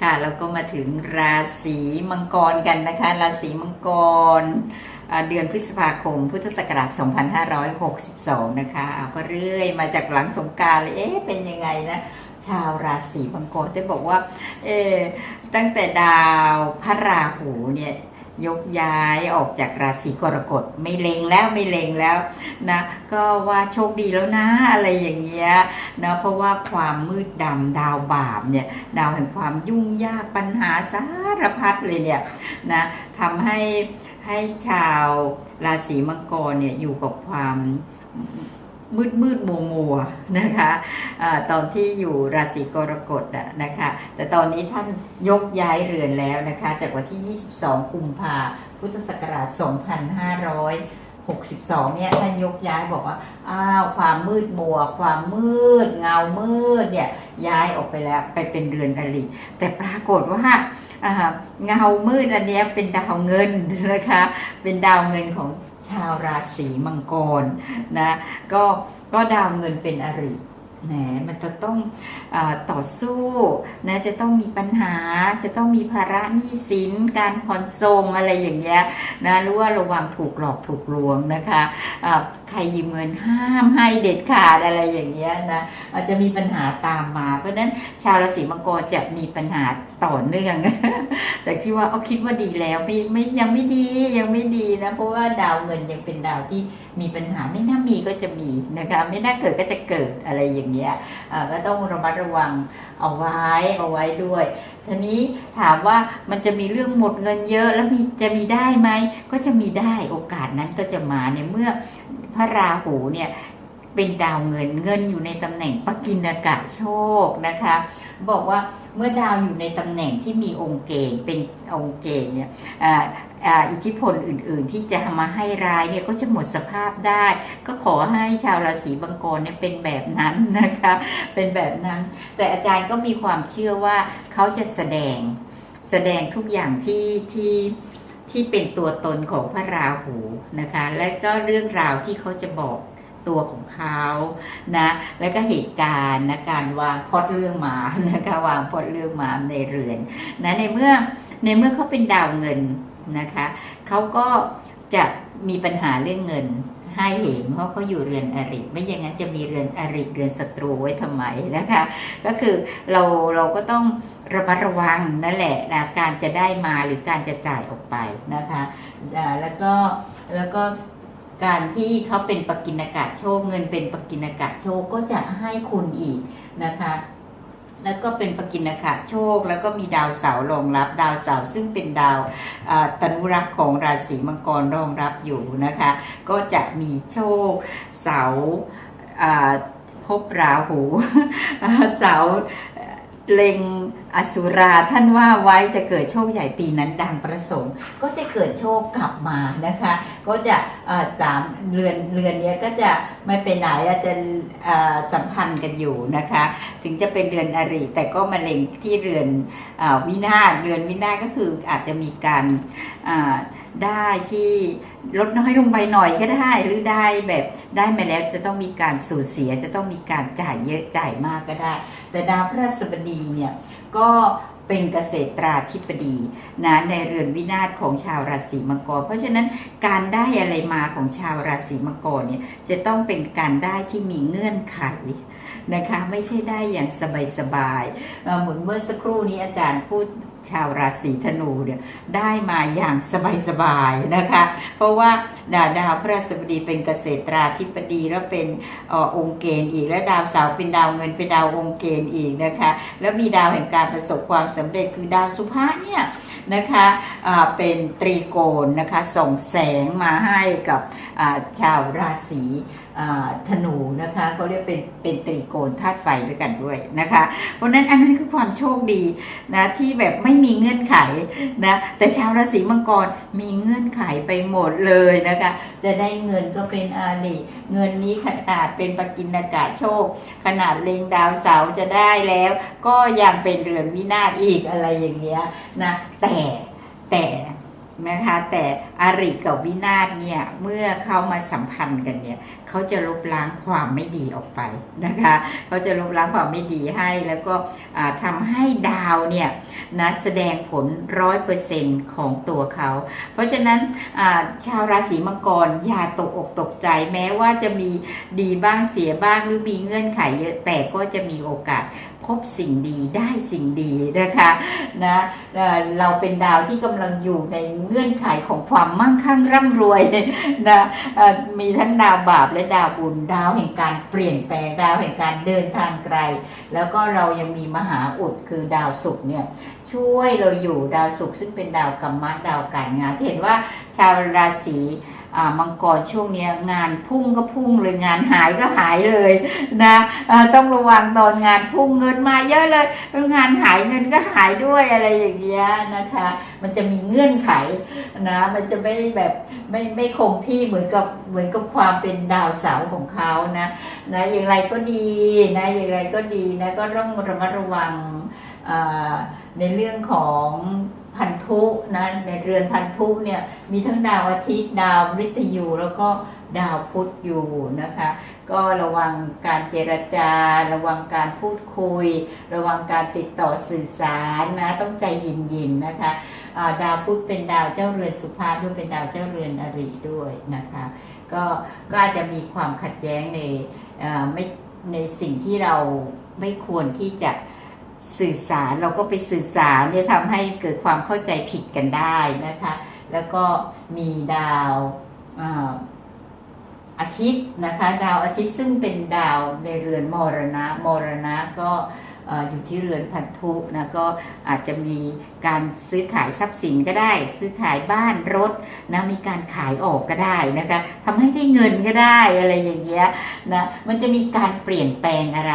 ค่ะแล้วก็มาถึงราศีมังกรกันนะคะ ราศีมังกรเดือนพฤษภาคม พุทธศักราช 2562 นะคะเอาก็เรื่อยมาจากหลังสงการเลยเอ๊ะเป็นยังไงนะ ชาวราศีมังกรได้บอกว่า เอ๊ะตั้งแต่ดาวพระราหูเนี่ย ยกย้ายออกจากราศีกรกฎไม่เลงแล้วไม่เลงแล้วนะก็ว่าโชคดีแล้วนะอะไรอย่างเงี้ยนะเพราะว่าความมืดดำดาวบาปเนี่ยดาวแห่งความยุ่งยากปัญหาสารพัดเลยเนี่ยนะทำให้ให้ชาวราศีมังกรเนี่ยอยู่กับความ มืดมืดมัวมัวนะคะอาตอนที่อยู่ราศีกรกฎอะนะคะ แต่ตอนนี้ท่านยกย้ายเรือนแล้วนะคะ จากวันที่ 22 กุมภาพุทธศักราช 2562 เนี่ยท่านยกย้ายบอกว่า อ้าวความมืดมัว ความมืด เงามืดเนี่ยย้ายออกไปแล้วไปเป็นเรือนอริแต่ปรากฏว่าอ่าเงามืดอันเนี้ยเป็นดาวเงินนะคะ เป็นดาวเงินของ ชาวราศีมังกรนะก็ก็ดาวเงินเป็นอริแหมมันจะต้องอต่อสู้นะจะต้องมีปัญหาจะต้องมีภาระหนี้สิน การผ่อนส่งอะไรอย่างเงี้ยนะรู้ว่าระวังถูกหลอกถูกลวงนะคะอ่า ใครยืมเงินห้ามให้เด็ดขาดอะไรอย่างเงี้ยนะอาจจะมีปัญหาตามมา เพราะฉะนั้นชาวราศีมังกรจะมีปัญหาต่อเนื่อง จากที่ว่าเอาคิดว่าดีแล้วไม่ไม่ยังไม่ดียังไม่ดีนะเพราะว่าดาวเงินยังเป็นดาวที่มีปัญหาไม่น่ามีก็จะมีนะคะไม่น่าเกิดก็จะเกิดอะไรอย่างเงี้ยก็ต้องระมัดระวังเอาไว้เอาไว้ด้วยทีนี้ถามว่ามันจะมีเรื่องหมดเงินเยอะแล้วมีจะมีได้ไหมก็จะมีได้โอกาสนั้นก็จะมาเนี่ยเมื่อ พระราหูเนี่ยเป็นดาวเงินเงินอยู่ในตำแหน่งปกินกะโชคนะคะ บอกว่าเมื่อดาวอยู่ในตำแหน่งที่มีองค์เกณฑ์เป็นองค์เกณฑ์เนี่ยอิทธิพลอื่นๆ ที่จะมาให้ร้ายเนี่ยก็จะหมดสภาพได้ ก็ขอให้ชาวราศีมังกรเนี่ยเป็นแบบนั้นนะคะ เป็นแบบนั้น แต่อาจารย์ก็มีความเชื่อว่าเขาจะแสดงแสดงทุกอย่างที่ที่ ที่เป็นตัวตนของพระราหูนะคะ และก็เรื่องราวที่เขาจะบอกตัวของเขานะ แล้วก็เหตุการณ์นะการวางพอดเรื่องมานะคะวางพอดเรื่องมาในเรือนนะในเมื่อในเมื่อเขาเป็นดาวเงินนะคะเขาก็จะมีปัญหาเรื่องเงิน ให้เห็นเพราะเขาอยู่เรือนอริไม่อย่างนั้นจะมีเรือนอริเรือนศัตรูไว้ทำไมนะคะ ก็คือเราเราก็ต้องระมัดระวังนั่นแหละนะการจะได้มาหรือการจะจ่ายออกไปนะคะแล้วก็แล้วก็การที่เขาเป็นปกินากาศโชคเงินเป็นปกินากาศโชคก็จะให้คุณอีกนะคะ แล้วก็เป็นปกินากะโชค แล้วก็มีดาวเสาร์รองรับดาวเสาร์ซึ่งเป็นดาวตนุรักษ์ของราศีมังกรรองรับอยู่นะคะ ก็จะมีโชคเสาร์พบราหูเสาร์ เล็งอสุราท่านว่าไว้จะเกิดโชคใหญ่ปีนั้นดังประสงค์ ก็จะเกิดโชคกลับมานะคะ ก็จะสามเรือนเรือนนี้ก็จะไม่ไปไหนอาจจะสัมพันธ์กันอยู่นะคะ ถึงจะเป็นเรือนอริแต่ก็มาเล็งที่เรือนอวินาศเรือนวินาศก็คืออาจจะมีการอ่า ได้ที่ลดน้อยลงไปหน่อยก็ได้ หรือได้แบบได้มาแล้วจะต้องมีการสูญเสียจะต้องมีการจ่ายเยอะจ่ายมากก็ได้ แต่ดาวพฤหัสบดีเนี่ยก็เป็นเกษตราธิบดีนะในเรือนวินาศของชาวราศีมังกร เพราะฉะนั้นการได้อะไรมาของชาวราศีมังกรเนี่ยจะต้องเป็นการได้ที่มีเงื่อนไขนะคะไม่ใช่ได้อย่างสบายๆเอ่อเหมือนเมื่อสักครู่นี้อาจารย์พูด ชาวราศีธนูเนี่ยได้มาอย่างสบายๆนะคะ เพราะว่าดาวดาวพระราชบดีเป็นเกษตราธิบดีแล้วเป็นอองค์เกณฑ์อีก และดาวเสาร์เป็นดาวเงินเป็นดาวองค์เกณฑ์อีกนะคะ แล้วมีดาวแห่งการประสบความสำเร็จคือดาวสุภาเนี่ยนะคะอ่าเป็นตรีโกณนะคะส่งแสงมาให้กับชาวราศีธนูนะคะเขาเรียกเป็นเป็นตรีโกณธาตุไฟด้วยกันด้วยนะคะ เพราะนั้นอันนั้นคือความโชคดีนะที่แบบไม่มีเงื่อนไขนะแต่ชาวราศีมังกรมีเงื่อนไขไปหมดเลยนะคะ จะได้เงินก็เป็นอาลีเงินนี้ขนาดเป็นปกินากาโชค ขนาดเลงดาวเสาจะได้แล้ว ก็ยังเป็นเรือนวินาศอีกอะไรอย่างเงี้ยนะแต่แต่ นะคะแต่อาริกับวินาศเนี่ยเมื่อเข้ามาสัมพันธ์กันเนี่ยเขาจะลบล้างความไม่ดีออกไปนะคะเขาจะลบล้างความไม่ดีให้แล้วก็อ่าทำให้ดาวเนี่ยนะแสดงผลร้อยเปอร์เซ็นของตัวเขา เพราะฉะนั้นชาวราศีมังกรอย่าตกอกตกใจแม้ว่าจะมีดีบ้างเสียบ้างหรือมีเงื่อนไขเยอะแต่ก็จะมีโอกาส พบสิ่งดีได้สิ่งดีนะคะนะเราเป็นดาวที่กำลังอยู่ในเงื่อนไขของความมั่งคั่งร่ำรวยนะมีทั้งดาวบาปและดาวบุญดาวแห่งการเปลี่ยนแปลงดาวแห่งการเดินทางไกล แล้วก็เรายังมีมหาอุดคือดาวศุกร์เนี่ยช่วยเราอยู่ดาวศุกร์ซึ่งเป็นดาวกรรมะดาวการงานเห็นว่าชาวราศี มังกรช่วงนี้งานพุ่งก็พุ่งเลยงานหายก็หายเลยนะต้องระวังตอนงานพุ่งเงินมาเยอะเลยงานหายเงินก็หายด้วยอะไรอย่างเงี้ยนะคะ มันจะมีเงื่อนไขนะมันจะไม่แบบไม่ไม่คงที่เหมือนกับเหมือนกับความเป็นดาวเสาร์ของเขานะนะอย่างไรก็ดีนะอย่างไรก็ดีนะก็ต้องระมัดระวังในเรื่องของ พันธุนะในเรือนพันธุเนี่ยมีทั้งดาวอาทิตย์ดาวมฤตยูแล้วก็ดาวพุธอยู่นะคะ ก็ระวังการเจรจา ระวังการพูดคุย ระวังการติดต่อสื่อสารนะต้องใจเย็นๆนะคะาดาวพุธเป็นดาวเจ้าเรือนสุภาพด้วยเป็นดาวเจ้าเรือนอริด้วยนะคะ ก็ก็อาจจะมีความขัดแย้งในไม่ในสิ่งที่เราไม่ควรที่จะ สื่อสารเราก็ไปสื่อสารเนี่ยทำให้เกิดความเข้าใจผิดกันได้นะคะ แล้วก็มีดาวอาทิตย์นะคะ ดาวอาทิตย์ซึ่งเป็นดาวในเรือนมรณะมรณะก็เอ่ออยู่ที่เรือนพันธุนะก็อาจจะมีการซื้อขายทรัพย์สินก็ได้ ซื้อขายบ้านรถนะมีการขายออกก็ได้นะคะทำให้ได้เงินก็ได้อะไรอย่างเงี้ยนะมันจะมีการเปลี่ยนแปลงอะไร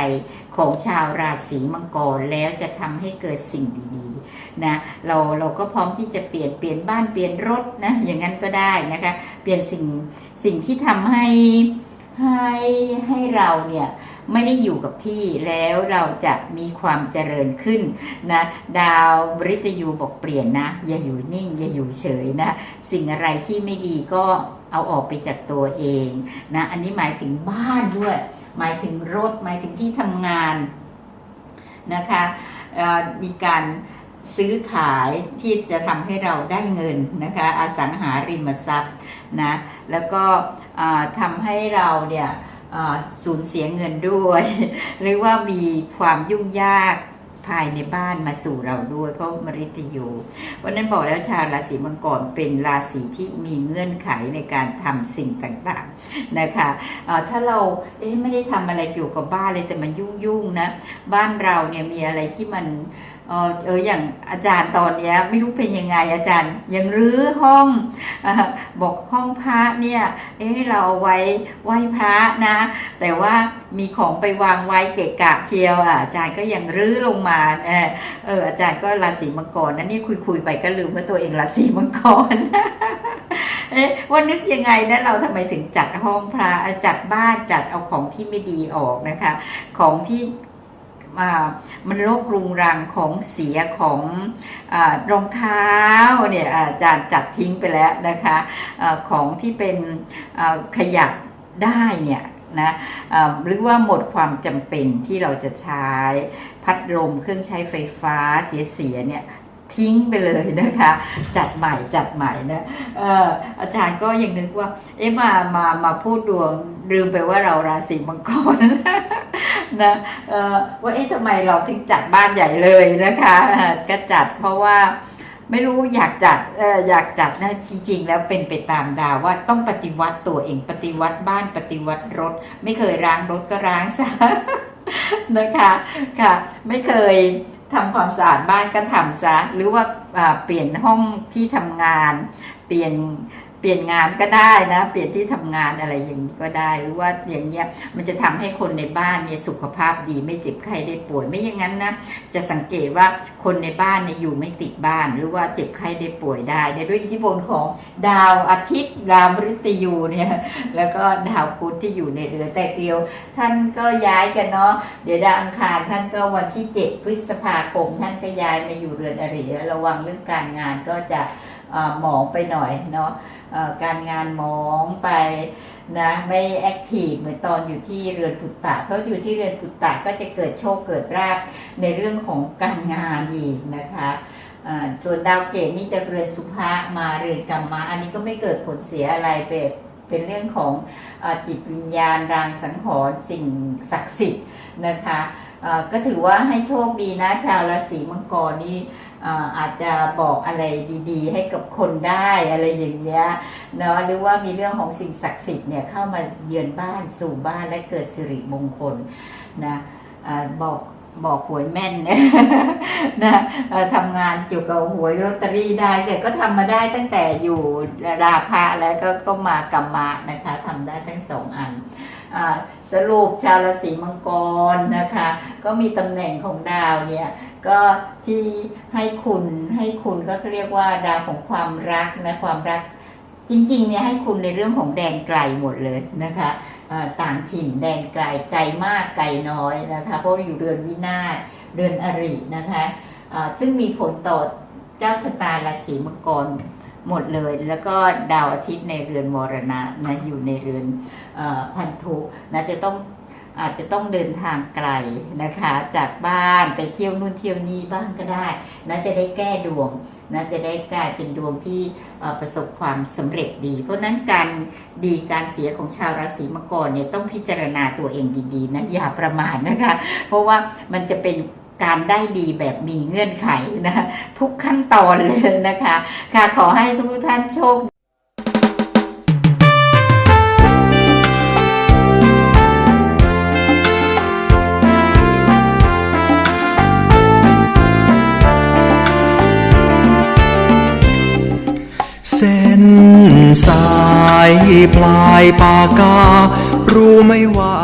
ของชาวราศีมังกรแล้วจะทำให้เกิดสิ่งดีๆนะเราเราก็พร้อมที่จะเปลี่ยนเปลี่ยนบ้านเปลี่ยนรถนะอย่างนั้นก็ได้นะคะเปลี่ยนสิ่งสิ่งที่ทำให้ให้ให้เราเนี่ยไม่ได้อยู่กับที่แล้วเราจะมีความเจริญขึ้นนะดาวบริตยูบอกเปลี่ยนนะ อย่าอยู่นิ่ง อย่าอยู่เฉยนะสิ่งอะไรที่ไม่ดีก็เอาออกไปจากตัวเองนะอันนี้หมายถึงบ้านด้วย หมายถึงรถหมายถึงที่ทำงานนะคะมีการซื้อขายที่จะทำให้เราได้เงินนะคะอสังหาริมทรัพย์นะแล้วก็อ่าทำให้เราเนี่ยสูญเสียเงินด้วย หรือว่ามีความยุ่งยาก ภายในบ้านมาสู่เราด้วยเพราะมริตยูวันนั้นบอกแล้วชาวราศีมังกรเป็นราศีที่มีเงื่อนไขในการทำสิ่งต่างๆนะคะะถ้าเราเอ๊ไม่ได้ทำอะไรเกี่ยวกับบ้านเลยแต่มันยุ่งๆนะบ้านเราเนี่ยมีอะไรที่มัน เออเอออย่างอาจารย์ตอนเนี้ยไม่รู้เป็นยังไงอาจารย์ ยังรื้อห้องอบอกห้องพระเนี่ย เอ๊เราเอาไว้ไหว้พระนะ แต่ว่ามีของไปวางไว้เกะกะเชียวอะอาจารย์ก็ยังรื้อลงมาเออเอออาจารย์ก็ราศีมังกรนะนี่คุยคุยๆไปก็ลืมว่าตัวเองราศีมังกรเอ๊ะว่านึกยังไงนะเราทำไมถึงจัดห้องพระจัดบ้านจัดเอาของที่ไม่ดีออกนะคะ ของที่ มันโรครุงรังของเสียของอรองเท้าเนี่ยอาจารย์จัดทิ้งไปแล้วนะคะอาของที่เป็นขยับได้เนี่ยนะหรือว่าหมดความจำเป็นที่เราจะใช้พัดลมเครื่องใช้ไฟฟ้าเสียๆเนี่ยทิ้งไปเลยนะคะ จัดใหม่จัดใหม่นะเอ่ออาจารย์ก็ยังนึกว่า เอ๊ะมามามาพูดดวงลืมไปว่าเราราศีมังกร นะเออว่าเอ๊ะทำไมเราถึงจัดบ้านใหญ่เลยนะคะก็จัดเพราะว่าไม่รู้อยากจัดอออยากจัดนะจริงๆ แล้วเป็นไปตามดาวว่าต้องปฏิวัติตัวเองปฏิวัติบ้านปฏิวัติรถ ไม่เคยล้างรถก็ล้างซะนะคะค่ะ ไม่เคยทำความสะอาดบ้านก็ทำซะหรือว่าเปลี่ยนห้องที่ทำงาน เปลี่ยน ลี่ยนงานก็ได้นะ เปลี่ยนที่ทำงานอะไรอย่างนี้ก็ได้ หรือว่าอย่างเงี้ยมันจะทำให้คนในบ้านเนี่ยสุขภาพดีไม่เจ็บไข้ได้ป่วยไม่อย่างนั้นนะจะสังเกตว่าคนในบ้านเนี่ยอยู่ไม่ติดบ้าน หรือว่าเจ็บไข้ได้ป่วยได้ด้วยอิทธิพลของดาวอาทิตย์ดาวมฤตยูเนี่ยแล้วก็ดาวพุธที่อยู่ในเรือแต่เดียว ท่านก็ย้ายกันเนาะเดี๋ยวดาวอังคารท่านก็วันที่ 7 พฤษภาคมท่านก็ย้ายมาอยู่เรือนอริระวังเรื่องการงานก็จะหมองไปหน่อยเนาะ การงานมองไปนะไม่แอคทีฟเหมือนตอนอยู่ที่เรือนปุตตะเพราะอยู่ที่เรือนปุตตะก็จะเกิดโชคเกิดราบในเรื่องของการงานอีกนะคะส่วนดาวเกตนี่จะเรือนสุภะมาเรือนกรรมะอันนี้ก็ไม่เกิดผลเสียอะไรเป็นเป็นเรื่องของอจิตวิญญาณรางสังหรณ์สิ่งศักดิ์สิทธิ์นะคะก็ถือว่าให้โชคดีนะชาวราศีมังกรนี่ อาจจะบอกอะไรดีๆ ให้กับคนได้อะไรอย่างเงี้ยเนาะหรือว่ามีเรื่องของสิ่งศักดิ์สิทธิ์เนี่ยเข้ามาเยือนบ้านสู่บ้านและเกิดสิริมงคลนะอาบอกบอกหวยแม่นนะนะเอ่อทำงานเกี่ยวกับหวยลอตเตอรี่ได้แต่ก็ทำมาได้ตั้งแต่อยู่ราพะแล้วก็ก็มากรรมะนะคะทำได้ทั้งสองอันอสรุปชาวราศีมังกรนะคะ ก็มีตำแหน่งของดาวเนี่ย ก็ที่ให้คุณให้คุณก็เรียกว่าดาวของความรักนะความรักจริงๆเนี่ยให้คุณในเรื่องของแดนไกลหมดเลยนะคะต่างถิ่นแดนไกลไกลมากไกลน้อยนะคะเพราะอยู่เรือนวินาศเรือนอรินะคะเอ่อซึ่งมีผลต่อเจ้าชะตาราศีมังกรหมดเลย แล้วก็ดาวอาทิตย์ในเรือนมรณะนะอยู่ในเรือนอพันธุนะจะต้อง อาจจะต้องเดินทางไกลนะคะ จากบ้านไปเที่ยวนู่นเที่ยวนี่บ้างก็ได้นะจะได้แก้ดวงนะจะได้กลายเป็นดวงที่ประสบความสำเร็จดี เพราะฉะนั้นการดีการเสียของชาวราศีมังกรเนี่ยต้องพิจารณาตัวเองดีๆนะอย่าประมาทนะคะ เพราะว่ามันจะเป็นการได้ดีแบบมีเงื่อนไขนะคะทุกขั้นตอนเลยนะคะ ค่ะขอให้ทุกท่านโชค ปลายปากกา รู้ไหมว่า